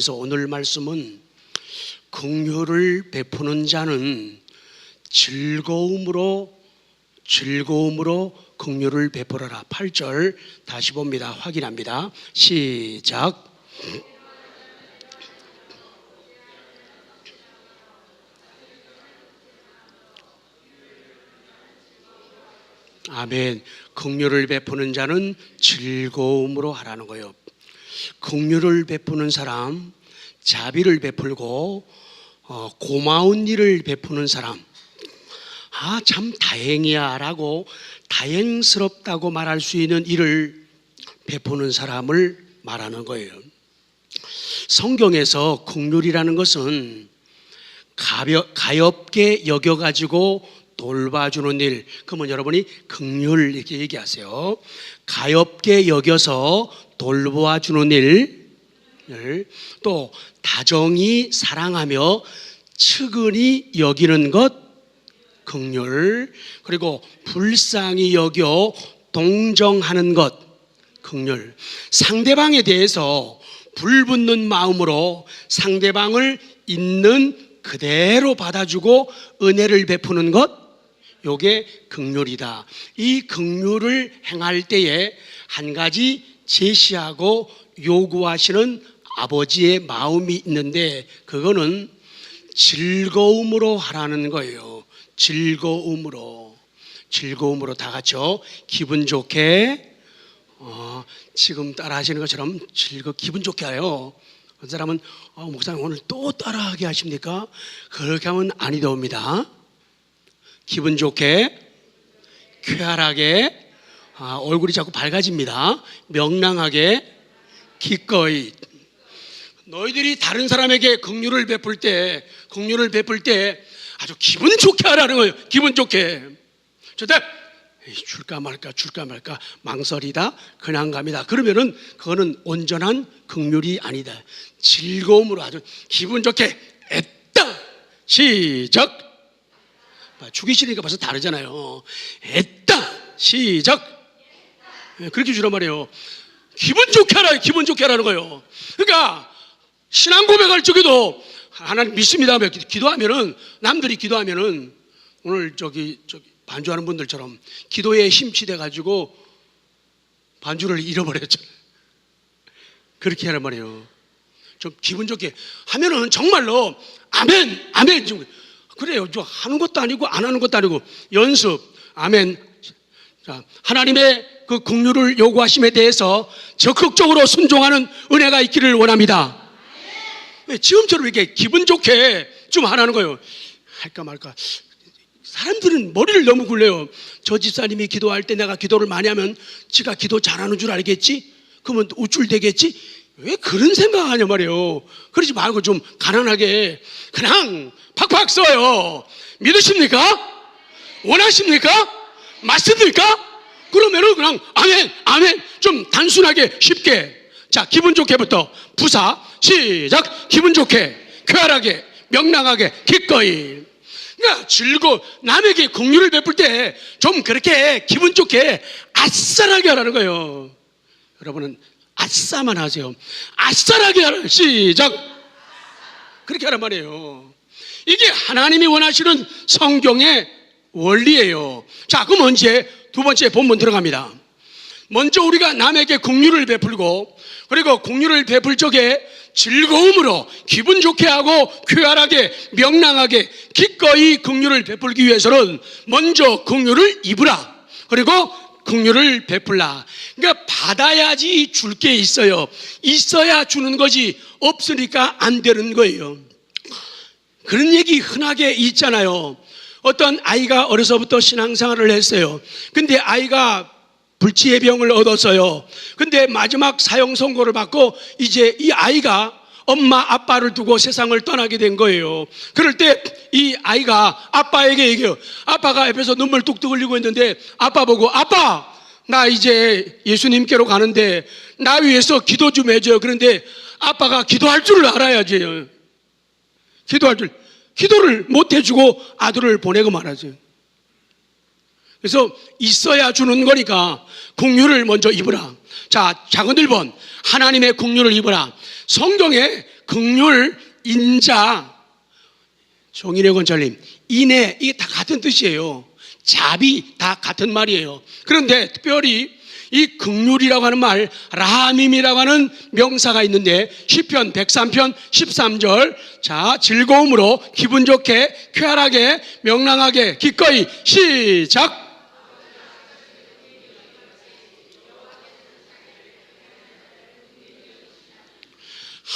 그래서 오늘 말씀은 긍휼을 베푸는 자는 즐거움으로 즐거움으로 긍휼을 베풀어라. 8절 다시 봅니다. 확인합니다. 시작. 아멘. 긍휼을 베푸는 자는 즐거움으로 하라는 거예요. 긍휼을 베푸는 사람, 자비를 베풀고 어, 고마운 일을 베푸는 사람. 아, 참 다행이야라고 다행스럽다고 말할 수 있는 일을 베푸는 사람을 말하는 거예요. 성경에서 긍휼이라는 것은 가볍, 가엽게 여겨가지고 돌봐주는 일. 그러면 여러분이 긍휼 이렇게 얘기하세요. 가엽게 여겨서 돌보아 주는 일. 또 다정히 사랑하며 측은히 여기는 것 긍휼 그리고 불쌍히 여겨 동정하는 것 긍휼 상대방에 대해서 불붙는 마음으로 상대방을 있는 그대로 받아주고 은혜를 베푸는 것 요게 긍휼이다. 이 긍휼을 행할 때에 한 가지 제시하고 요구하시는 아버지의 마음이 있는데 그거는 즐거움으로 하라는 거예요. 즐거움으로 즐거움으로 다 같이요. 기분 좋게 어, 지금 따라 하시는 것처럼 즐거 기분 좋게 해요. 그 사람은 어, 목사님 오늘 또 따라하게 하십니까? 그렇게 하면 아니더옵니다. 기분 좋게 쾌활하게 아, 얼굴이 자꾸 밝아집니다. 명랑하게 기꺼이 너희들이 다른 사람에게 긍휼을 베풀 때, 긍휼을 베풀 때 아주 기분 좋게 하라는 거예요. 기분 좋게. 저때 줄까 말까 줄까 말까 망설이다 그냥 갑니다. 그러면은 그거는 온전한 긍휼이 아니다. 즐거움으로 아주 기분 좋게 애따 시작. 죽이 싫으니까 벌써 다르잖아요. 애따 시작. 예, 그렇게 주란 말이에요. 기분 좋게 하라, 기분 좋게 하라는 거예요. 그러니까 신앙 고백할 적에도 하나님 믿습니다. 기도하면은 남들이 기도하면은 오늘 저기 저기 반주하는 분들처럼 기도에 힘치돼 가지고 반주를 잃어버렸잖아요. 그렇게 하란 말이에요. 좀 기분 좋게 하면은 정말로 아멘, 아멘. 좀 그래요. 저 하는 것도 아니고 안 하는 것도 아니고 연습, 아멘. 자, 하나님의 그 긍휼을 요구하심에 대해서 적극적으로 순종하는 은혜가 있기를 원합니다. 왜 지금처럼 이렇게 기분 좋게 좀 하라는 거예요. 할까 말까. 사람들은 머리를 너무 굴려요. 저 집사님이 기도할 때 내가 기도를 많이 하면 지가 기도 잘하는 줄 알겠지? 그러면 우쭐대겠지? 왜 그런 생각하냐 말이에요. 그러지 말고 좀 가난하게 그냥 팍팍 써요. 믿으십니까? 원하십니까? 맞습니까? 그러면은 그냥 아멘, 아멘. 좀 단순하게 쉽게. 자, 기분 좋게부터 부사 시작. 기분 좋게, 쾌활하게, 명랑하게, 기꺼이. 그러니까 즐거 남에게 긍휼을 베풀 때 좀 그렇게 기분 좋게 아싸라게 하라는 거예요. 여러분은 아싸만 하세요. 아싸라게 하라. 시작. 그렇게 하란 말이에요. 이게 하나님이 원하시는 성경의 원리예요. 자, 그럼 언제 두 번째 본문 들어갑니다. 먼저 우리가 남에게 긍휼을 베풀고 그리고 긍휼을 베풀 적에 즐거움으로 기분 좋게 하고 쾌활하게 명랑하게 기꺼이 긍휼을 베풀기 위해서는 먼저 긍휼을 입으라. 그리고 긍휼을 베풀라. 그러니까 받아야지 줄 게 있어요. 있어야 주는 거지 없으니까 안 되는 거예요. 그런 얘기 흔하게 있잖아요. 어떤 아이가 어려서부터 신앙생활을 했어요. 근데 아이가 불치의 병을 얻었어요. 근데 마지막 사형 선고를 받고 이제 이 아이가 엄마 아빠를 두고 세상을 떠나게 된 거예요. 그럴 때 이 아이가 아빠에게 얘기해요. 아빠가 옆에서 눈물 뚝뚝 흘리고 있는데 아빠 보고 아빠 나 이제 예수님께로 가는데 나 위해서 기도 좀 해줘요. 그런데 아빠가 기도할 줄을 알아야지. 기도할 줄. 기도를 못 해주고 아들을 보내고 말하죠. 그래서 있어야 주는 거니까 국류를 먼저 입으라. 자, 작은 1번. 하나님의 국류를 입으라. 성경에 국률, 인자, 송인혜 권찰님, 인해, 이게 다 같은 뜻이에요. 자비, 다 같은 말이에요. 그런데 특별히 이 극률이라고 하는 말, 라함임이라고 하는 명사가 있는데, 10편, 103편, 13절. 자, 즐거움으로, 기분 좋게, 쾌활하게, 명랑하게, 기꺼이, 시작!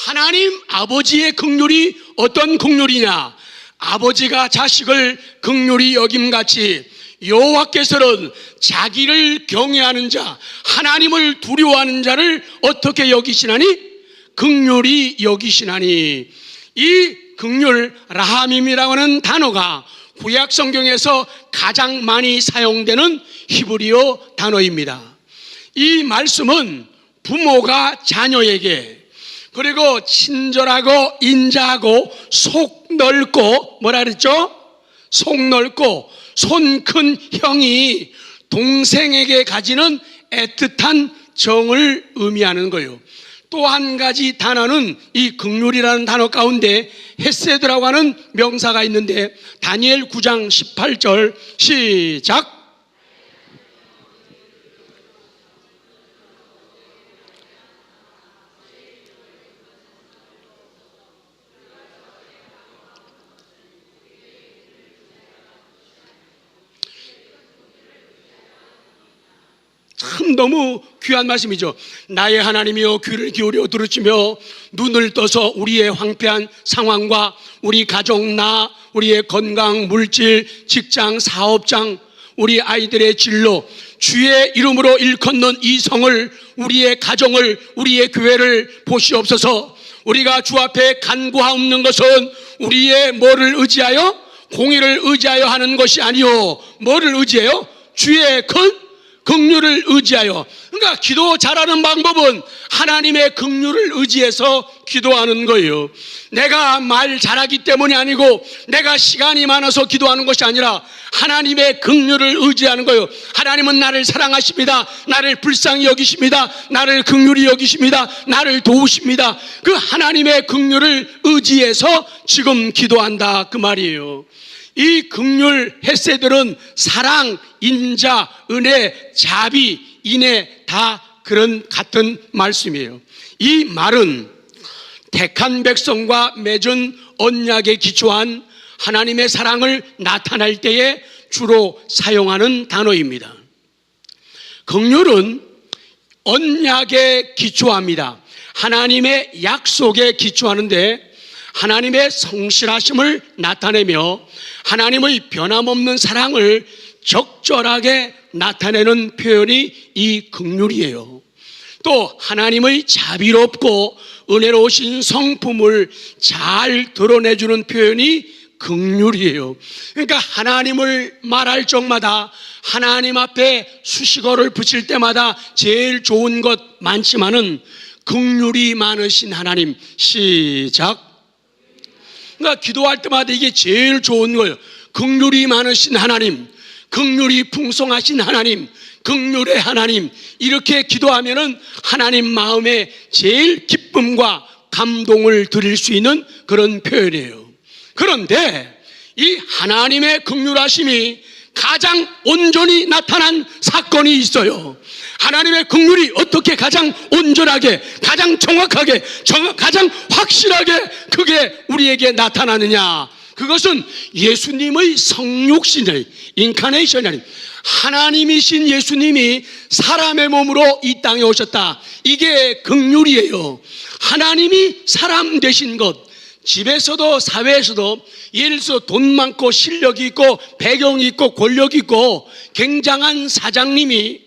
하나님 아버지의 극률이 어떤 극률이냐? 아버지가 자식을 극률이 여김같이 여호와께서는 자기를 경외하는 자, 하나님을 두려워하는 자를 어떻게 여기시나니? 극률이 여기시나니. 이 극률 라함임이라고 하는 단어가 구약 성경에서 가장 많이 사용되는 히브리어 단어입니다. 이 말씀은 부모가 자녀에게 그리고 친절하고 인자하고 속 넓고 뭐라 그랬죠? 속 넓고 손 큰 형이 동생에게 가지는 애틋한 정을 의미하는 거예요. 또 한 가지 단어는 이 극률이라는 단어 가운데 헤세드라고 하는 명사가 있는데 다니엘 9장 18절 시작 참 너무 귀한 말씀이죠. 나의 하나님이여 귀를 기울여 들으시며 눈을 떠서 우리의 황폐한 상황과 우리 가족 나 우리의 건강 물질 직장 사업장 우리 아이들의 진로 주의 이름으로 일컫는 이 성을 우리의 가정을 우리의 교회를 보시옵소서. 우리가 주 앞에 간구하옵는 것은 우리의 뭐를 의지하여? 공의를 의지하여 하는 것이 아니요 뭐를 의지해요? 주의 큰 긍휼을 의지하여 그러니까 기도 잘하는 방법은 하나님의 긍휼을 의지해서 기도하는 거예요. 내가 말 잘하기 때문이 아니고 내가 시간이 많아서 기도하는 것이 아니라 하나님의 긍휼을 의지하는 거예요. 하나님은 나를 사랑하십니다. 나를 불쌍히 여기십니다. 나를 긍휼히 여기십니다. 나를 도우십니다. 그 하나님의 긍휼을 의지해서 지금 기도한다 그 말이에요. 이 극률 햇새들은 사랑, 인자, 은혜, 자비, 인애 다 그런 같은 말씀이에요. 이 말은 택한 백성과 맺은 언약에 기초한 하나님의 사랑을 나타낼 때에 주로 사용하는 단어입니다. 극률은 언약에 기초합니다. 하나님의 약속에 기초하는데 하나님의 성실하심을 나타내며 하나님의 변함없는 사랑을 적절하게 나타내는 표현이 이 극률이에요. 또 하나님의 자비롭고 은혜로우신 성품을 잘 드러내주는 표현이 극률이에요. 그러니까 하나님을 말할 적마다 하나님 앞에 수식어를 붙일 때마다 제일 좋은 것 많지만은 극률이 많으신 하나님 시작 그러니까 기도할 때마다 이게 제일 좋은 거예요. 극률이 많으신 하나님, 극률이 풍성하신 하나님, 극률의 하나님 이렇게 기도하면은 하나님 마음에 제일 기쁨과 감동을 드릴 수 있는 그런 표현이에요. 그런데 이 하나님의 극률하심이 가장 온전히 나타난 사건이 있어요. 하나님의 긍휼이 어떻게 가장 온전하게, 가장 정확하게, 정, 가장 확실하게 그게 우리에게 나타나느냐? 그것은 예수님의 성육신의 인카네이션이 아닌 하나님이신 예수님이 사람의 몸으로 이 땅에 오셨다. 이게 긍휼이에요. 하나님이 사람 되신 것. 집에서도 사회에서도 예를 들어서 돈 많고 실력이 있고 배경이 있고 권력이 있고 굉장한 사장님이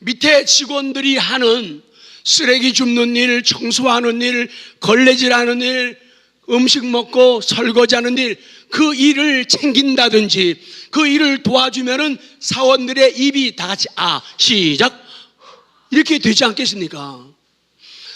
밑에 직원들이 하는 쓰레기 줍는 일, 청소하는 일, 걸레질하는 일, 음식 먹고 설거지하는 일, 그 일을 챙긴다든지 그 일을 도와주면은 사원들의 입이 다 같이 아 시작 이렇게 되지 않겠습니까?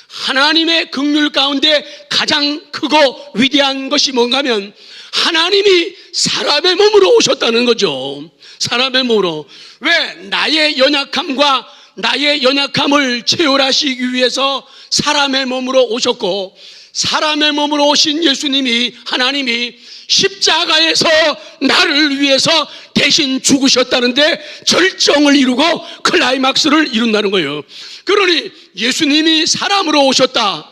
하나님의 긍휼 가운데 가장 크고 위대한 것이 뭔가 하면 하나님이 사람의 몸으로 오셨다는 거죠. 사람의 몸으로. 왜? 나의 연약함과 나의 연약함을 채울하시기 위해서 사람의 몸으로 오셨고 사람의 몸으로 오신 예수님이 하나님이 십자가에서 나를 위해서 대신 죽으셨다는데 절정을 이루고 클라이막스를 이룬다는 거예요. 그러니 예수님이 사람으로 오셨다.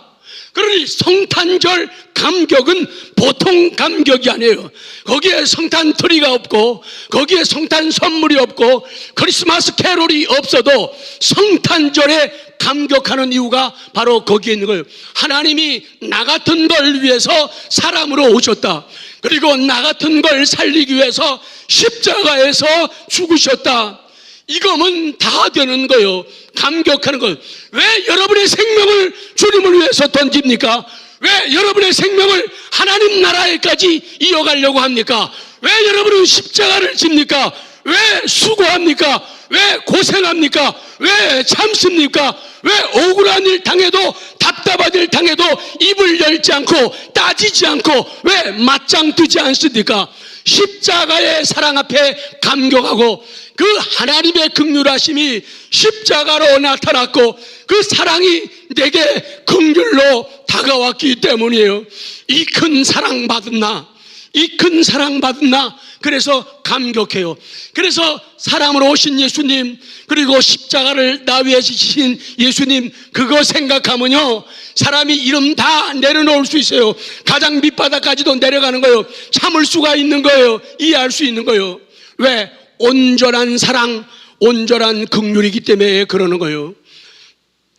그러니 성탄절 감격은 보통 감격이 아니에요. 거기에 성탄 트리가 없고, 거기에 성탄 선물이 없고, 크리스마스 캐롤이 없어도 성탄절에 감격하는 이유가 바로 거기에 있는 거예요. 하나님이 나 같은 걸 위해서 사람으로 오셨다. 그리고 나 같은 걸 살리기 위해서 십자가에서 죽으셨다. 이거면 다 되는 거예요. 감격하는 것. 왜 여러분의 생명을 주님을 위해서 던집니까? 왜 여러분의 생명을 하나님 나라에까지 이어가려고 합니까? 왜 여러분은 십자가를 집니까? 왜 수고합니까? 왜 고생합니까? 왜 참습니까? 왜 억울한 일 당해도 답답한 일 당해도 입을 열지 않고 따지지 않고 왜 맞짱 뜨지 않습니까? 십자가의 사랑 앞에 감격하고 그 하나님의 극률하심이 십자가로 나타났고 그 사랑이 내게 극률로 다가왔기 때문이에요. 이 큰 사랑 받은 나, 이 큰 사랑 받은 나, 그래서 감격해요. 그래서 사람으로 오신 예수님, 그리고 십자가를 나 위해 지신 예수님, 그거 생각하면요. 사람이 이름 다 내려놓을 수 있어요. 가장 밑바닥까지도 내려가는 거예요. 참을 수가 있는 거예요. 이해할 수 있는 거예요. 왜? 온전한 사랑, 온전한 극률이기 때문에 그러는 거예요.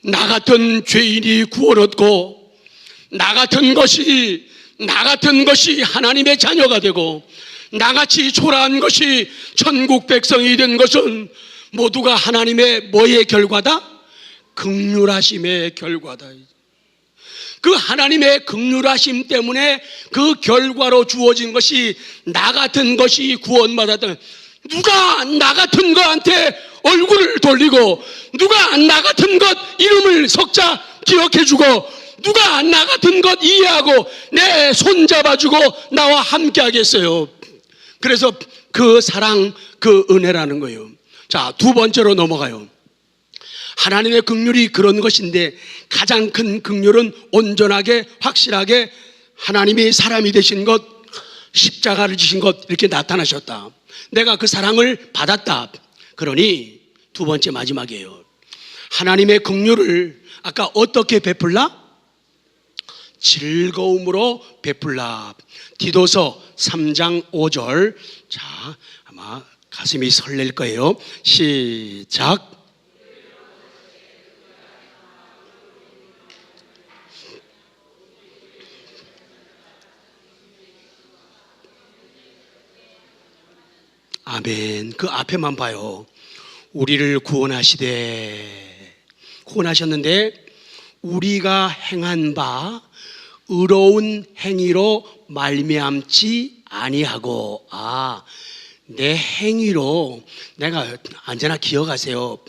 나 같은 죄인이 구원 얻고, 나 같은 것이, 나 같은 것이 하나님의 자녀가 되고, 나같이 초라한 것이 천국 백성이 된 것은 모두가 하나님의 뭐의 결과다? 극률하심의 결과다. 그 하나님의 극률하심 때문에 그 결과로 주어진 것이 나 같은 것이 구원받았다. 누가 나 같은 거한테 얼굴을 돌리고 누가 나 같은 것 이름을 석자 기억해주고 누가 나 같은 것 이해하고 내 손 잡아주고 나와 함께 하겠어요. 그래서 그 사랑, 그 은혜라는 거예요. 자, 두 번째로 넘어가요. 하나님의 극률이 그런 것인데 가장 큰 극률은 온전하게 확실하게 하나님이 사람이 되신 것, 십자가를 지신 것 이렇게 나타나셨다. 내가 그 사랑을 받았다. 그러니 두 번째 마지막이에요. 하나님의 극률을 아까 어떻게 베풀라? 즐거움으로 베풀라. 디도서 3장 5절. 자, 아마 가슴이 설렐 거예요. 시작. 아멘. 그 앞에만 봐요. 우리를 구원하시되 구원하셨는데 우리가 행한 바 의로운 행위로 말미암지 아니하고 아 내 행위로 내가 언제나 기억하세요.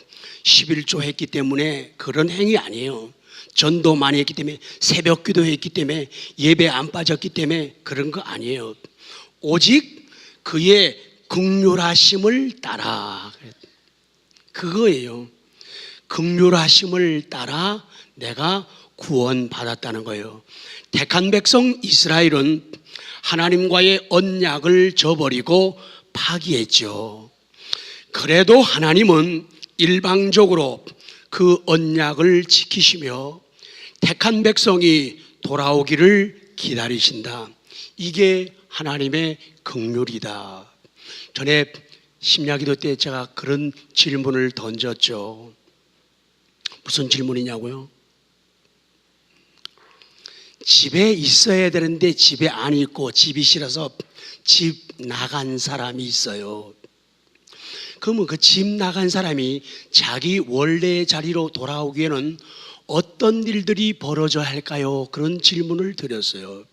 11조 했기 때문에 그런 행위 아니에요. 전도 많이 했기 때문에 새벽 기도 했기 때문에 예배 안 빠졌기 때문에 그런 거 아니에요. 오직 그의 극률하심을 따라 그거예요. 극률하심을 따라 내가 구원받았다는 거예요. 택한 백성 이스라엘은 하나님과의 언약을 저버리고 파기했죠. 그래도 하나님은 일방적으로 그 언약을 지키시며 택한 백성이 돌아오기를 기다리신다. 이게 하나님의 극률이다. 전에 심야기도 때 제가 그런 질문을 던졌죠. 무슨 질문이냐고요? 집에 있어야 되는데 집에 안 있고 집이 싫어서 집 나간 사람이 있어요. 그러면 그 집 나간 사람이 자기 원래 자리로 돌아오기에는 어떤 일들이 벌어져야 할까요? 그런 질문을 드렸어요.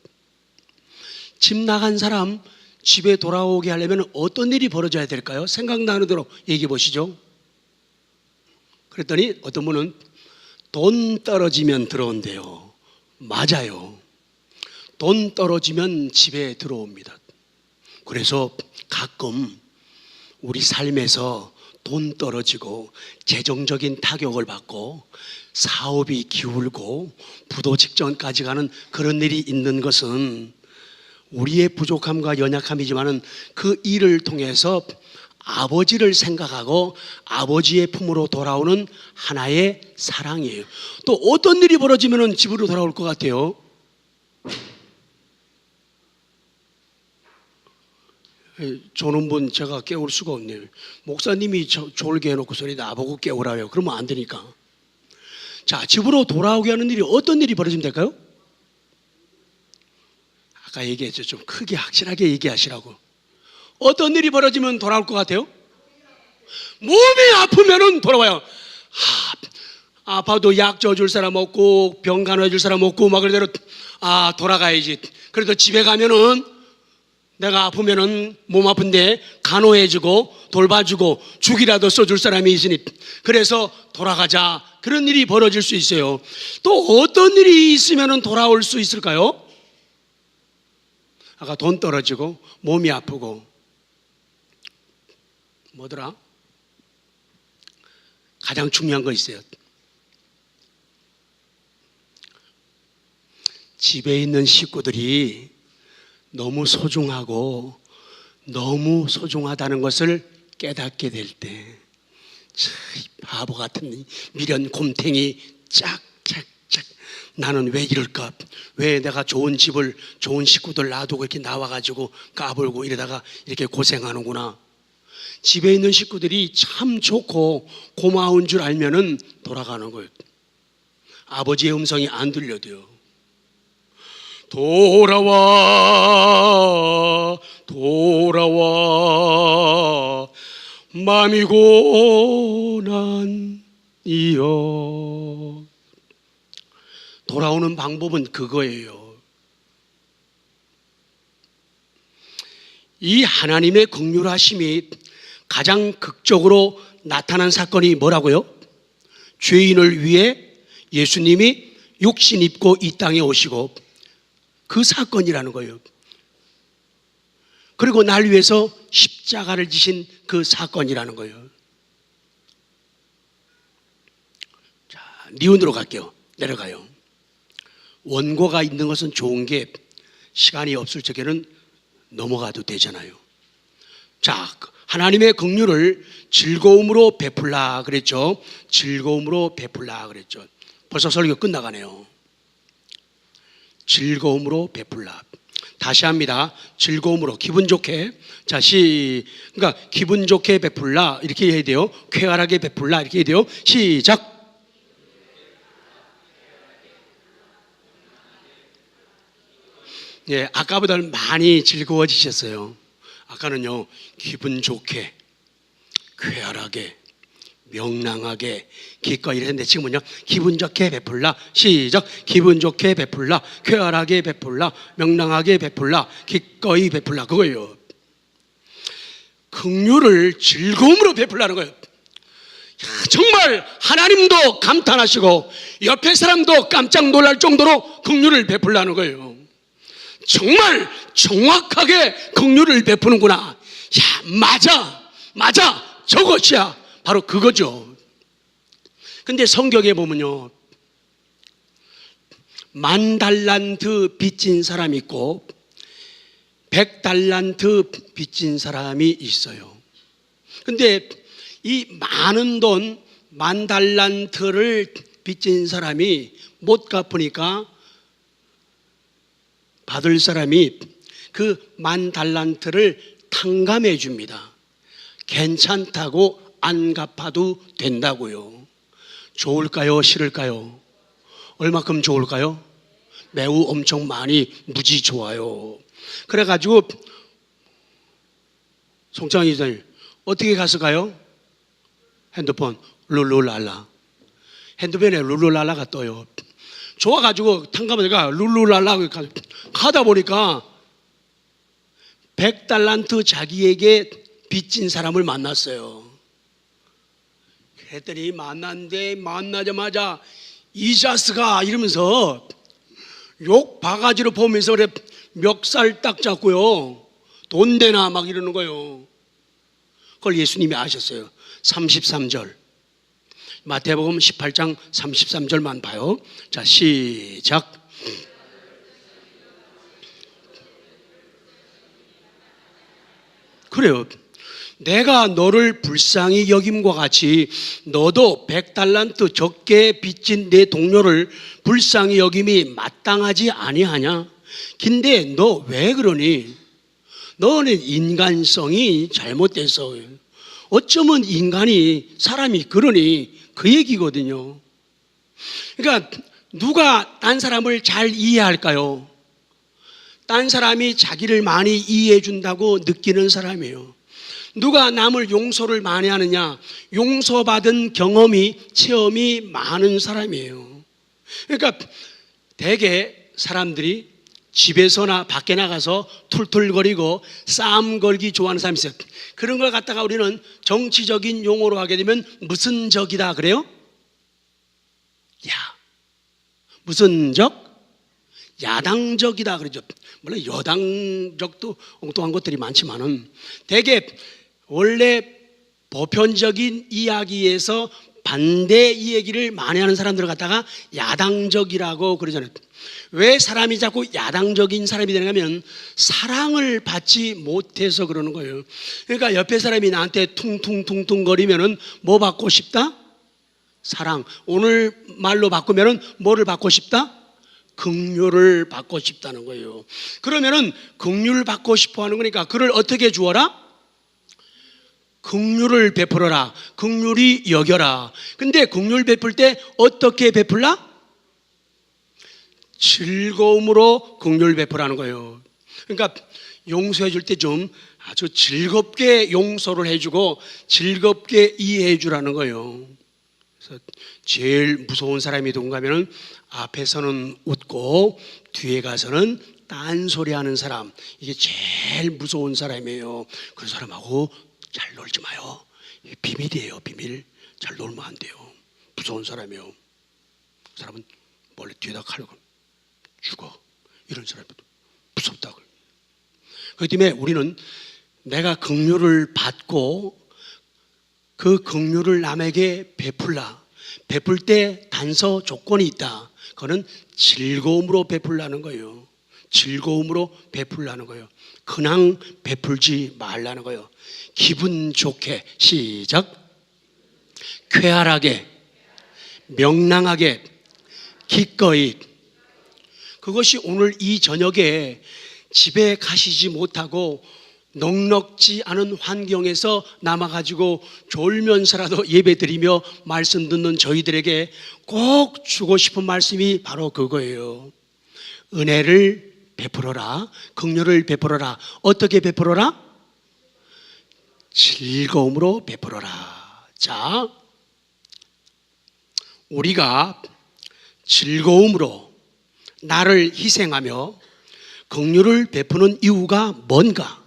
집 나간 사람 집에 돌아오게 하려면 어떤 일이 벌어져야 될까요? 생각나는 대로 얘기해 보시죠. 그랬더니 어떤 분은 돈 떨어지면 들어온대요. 맞아요. 돈 떨어지면 집에 들어옵니다. 그래서 가끔 우리 삶에서 돈 떨어지고 재정적인 타격을 받고 사업이 기울고 부도 직전까지 가는 그런 일이 있는 것은 우리의 부족함과 연약함이지만은 그 일을 통해서 아버지를 생각하고 아버지의 품으로 돌아오는 하나의 사랑이에요. 또 어떤 일이 벌어지면은 집으로 돌아올 것 같아요. 에, 조는 분 제가 깨울 수가 없네요. 목사님이 저, 졸게 해놓고 소리 나보고 깨우라요. 그러면 안 되니까. 자, 집으로 돌아오게 하는 일이 어떤 일이 벌어지면 될까요? 아까 얘기했죠. 좀 크게 확실하게 얘기하시라고. 어떤 일이 벌어지면 돌아올 것 같아요? 몸이 아프면은 돌아와요. 아, 아파도 약 줘줄 사람 없고 병 간호해줄 사람 없고 막 그대로 아 돌아가야지. 그래도 집에 가면은 내가 아프면은 몸 아픈데 간호해주고 돌봐주고 죽이라도 써줄 사람이 있으니 그래서 돌아가자 그런 일이 벌어질 수 있어요. 또 어떤 일이 있으면은 돌아올 수 있을까요? 아까 돈 떨어지고 몸이 아프고 뭐더라? 가장 중요한 거 있어요. 집에 있는 식구들이 너무 소중하고 너무 소중하다는 것을 깨닫게 될 때, 참, 이 바보 같은 이 미련 곰탱이 짝짝짝 나는 왜 이럴까? 왜 내가 좋은 집을 좋은 식구들 놔두고 이렇게 나와가지고 까불고 이러다가 이렇게 고생하는구나. 집에 있는 식구들이 참 좋고 고마운 줄 알면은 돌아가는 거예요. 아버지의 음성이 안 들려도요. 돌아와 돌아와 마음이 고난이여 돌아오는 방법은 그거예요. 이 하나님의 극률하심이 가장 극적으로 나타난 사건이 뭐라고요? 죄인을 위해 예수님이 육신 입고 이 땅에 오시고 그 사건이라는 거예요. 그리고 날 위해서 십자가를 지신 그 사건이라는 거예요. 자, 니은으로 갈게요. 내려가요. 원고가 있는 것은 좋은 게 시간이 없을 적에는 넘어가도 되잖아요. 자, 하나님의 긍휼을 즐거움으로 베풀라 그랬죠. 즐거움으로 베풀라 그랬죠. 벌써 설교 끝나가네요. 즐거움으로 베풀라. 다시 합니다. 즐거움으로 기분 좋게. 자, 시 그러니까 기분 좋게 베풀라 이렇게 해야 돼요. 쾌활하게 베풀라 이렇게 해야 돼요. 시작. 예, 아까보다 많이 즐거워지셨어요. 아까는요, 기분 좋게, 쾌활하게, 명랑하게, 기꺼이 이랬는데 지금은요, 기분 좋게 베풀라. 시작. 기분 좋게 베풀라. 쾌활하게 베풀라. 명랑하게 베풀라. 기꺼이 베풀라. 그거예요. 긍휼을 즐거움으로 베풀라는 거예요. 야, 정말 하나님도 감탄하시고 옆에 사람도 깜짝 놀랄 정도로 긍휼을 베풀라는 거예요. 정말 정확하게 긍휼을 베푸는구나. 야, 맞아. 맞아. 저것이야. 바로 그거죠. 근데 성경에 보면요. 만 달란트 빚진 사람이 있고 백 달란트 빚진 사람이 있어요. 근데 이 많은 돈 만 달란트를 빚진 사람이 못 갚으니까 받을 사람이 그 만 달란트를 탕감해 줍니다. 괜찮다고 안 갚아도 된다고요. 좋을까요? 싫을까요? 얼마큼 좋을까요? 매우 엄청 많이 무지 좋아요. 그래가지고 송창희 기자님 어떻게 갔을까요? 핸드폰 룰루랄라 핸드폰에 룰루랄라가 떠요. 좋아가지고 탕감하니까 룰루랄라 가다 보니까 100달란트 자기에게 빚진 사람을 만났어요. 그랬더니 만났는데 만나자마자 이자스가 이러면서 욕 바가지로 보면서 그래 멱살 딱 잡고요. 돈 되나 막 이러는 거예요. 그걸 예수님이 아셨어요. 33절. 마태복음 18장 33절만 봐요. 자, 시작. 그래요. 내가 너를 불쌍히 여김과 같이 너도 백달란트 적게 빚진 내 동료를 불쌍히 여김이 마땅하지 아니하냐? 근데 너 왜 그러니? 너는 인간성이 잘못돼서 어쩌면 인간이 사람이 그러니 그 얘기거든요. 그러니까 누가 딴 사람을 잘 이해할까요? 딴 사람이 자기를 많이 이해해 준다고 느끼는 사람이에요. 누가 남을 용서를 많이 하느냐? 용서받은 경험이, 체험이 많은 사람이에요. 그러니까 대개 사람들이 집에서나 밖에 나가서 툴툴거리고 싸움 걸기 좋아하는 사람이 있어요. 그런 걸 갖다가 우리는 정치적인 용어로 하게 되면 무슨 적이다 그래요? 야, 무슨 적? 야당적이다 그러죠. 물론 여당적도 엉뚱한 것들이 많지만은 대개 원래 보편적인 이야기에서 반대 이 얘기를 많이 하는 사람들을 갖다가 야당적이라고 그러잖아요. 왜 사람이 자꾸 야당적인 사람이 되냐면 사랑을 받지 못해서 그러는 거예요. 그러니까 옆에 사람이 나한테 퉁퉁퉁퉁 거리면은 뭐 받고 싶다? 사랑. 오늘 말로 바꾸면은 뭐를 받고 싶다? 긍휼을 받고 싶다는 거예요. 그러면은 긍휼 받고 싶어 하는 거니까 그를 어떻게 주어라? 긍휼을 베풀어라. 긍휼이 여겨라. 근데 긍휼 베풀 때 어떻게 베풀라? 즐거움으로 긍휼 베풀라는 거예요. 그러니까 용서해 줄 때 좀 아주 즐겁게 용서를 해주고 즐겁게 이해해 주라는 거예요. 그래서 제일 무서운 사람이 누군가 하면은 앞에서는 웃고 뒤에 가서는 딴소리 하는 사람. 이게 제일 무서운 사람이에요. 그 사람하고 잘 놀지 마요. 비밀이에요, 비밀. 잘 놀면 안 돼요. 무서운 사람이에요. 그 사람은 멀리 뒤에다 칼로 죽어. 이런 사람도 무섭다고. 그렇기 때문에 우리는 내가 긍휼을 받고 그 긍휼을 남에게 베풀라. 베풀 때 단서 조건이 있다. 그거는 즐거움으로 베풀라는 거예요. 즐거움으로 베풀라는 거예요. 그냥 베풀지 말라는 거예요. 기분 좋게 시작. 쾌활하게 명랑하게 기꺼이 그것이 오늘 이 저녁에 집에 가시지 못하고 넉넉지 않은 환경에서 남아가지고 졸면서라도 예배 드리며 말씀 듣는 저희들에게 꼭 주고 싶은 말씀이 바로 그거예요. 은혜를 베풀어라. 긍휼을 베풀어라. 어떻게 베풀어라? 즐거움으로 베풀어라. 자, 우리가 즐거움으로 나를 희생하며 긍휼을 베푸는 이유가 뭔가?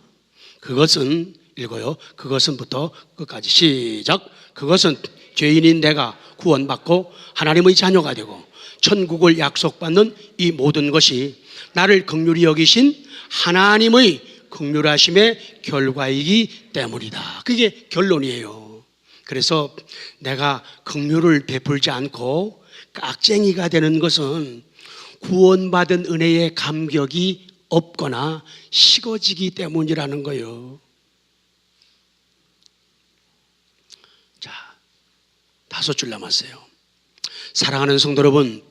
그것은 읽어요. 그것은부터 끝까지 시작. 그것은 죄인인 내가 구원받고 하나님의 자녀가 되고 천국을 약속받는 이 모든 것이 나를 긍휼히 여기신 하나님의 긍휼하심의 결과이기 때문이다. 그게 결론이에요. 그래서 내가 긍휼을 베풀지 않고 깍쟁이가 되는 것은 구원받은 은혜의 감격이 없거나 식어지기 때문이라는 거예요. 자, 다섯 줄 남았어요. 사랑하는 성도 여러분,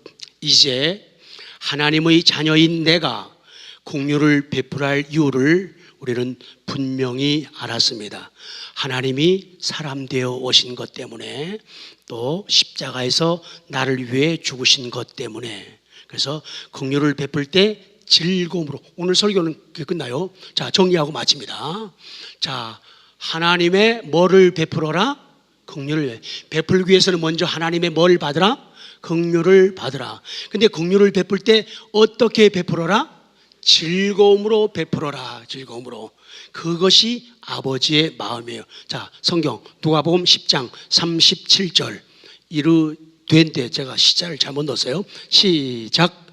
이제 하나님의 자녀인 내가 공유를 베풀할 이유를 우리는 분명히 알았습니다. 하나님이 사람 되어 오신 것 때문에 또 십자가에서 나를 위해 죽으신 것 때문에 그래서 긍휼을 베풀 때 즐거움으로 오늘 설교는 끝나요. 자 정리하고 마칩니다. 자 하나님의 뭐를 베풀어라? 긍휼을 베풀기 위해서는 먼저 하나님의 뭘 받으라? 긍휼을 받으라. 근데 긍휼을 베풀 때 어떻게 베풀어라? 즐거움으로 베풀어라. 즐거움으로. 그것이 아버지의 마음이에요. 자, 성경 누가복음 10장 37절 이르 된데 제가 시자를 잘못 넣었어요. 시작.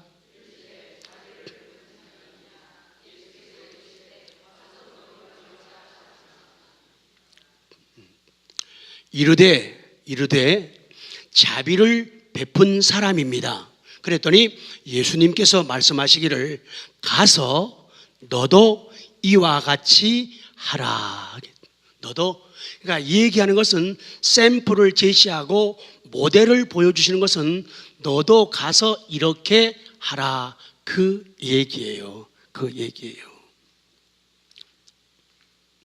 이르되 이르되 자비를 베푼 사람입니다. 그랬더니 예수님께서 말씀하시기를 가서 너도 이와 같이 하라. 너도 그러니까 이 얘기하는 것은 샘플을 제시하고 모델을 보여주시는 것은 너도 가서 이렇게 하라 그 얘기예요. 그 얘기예요.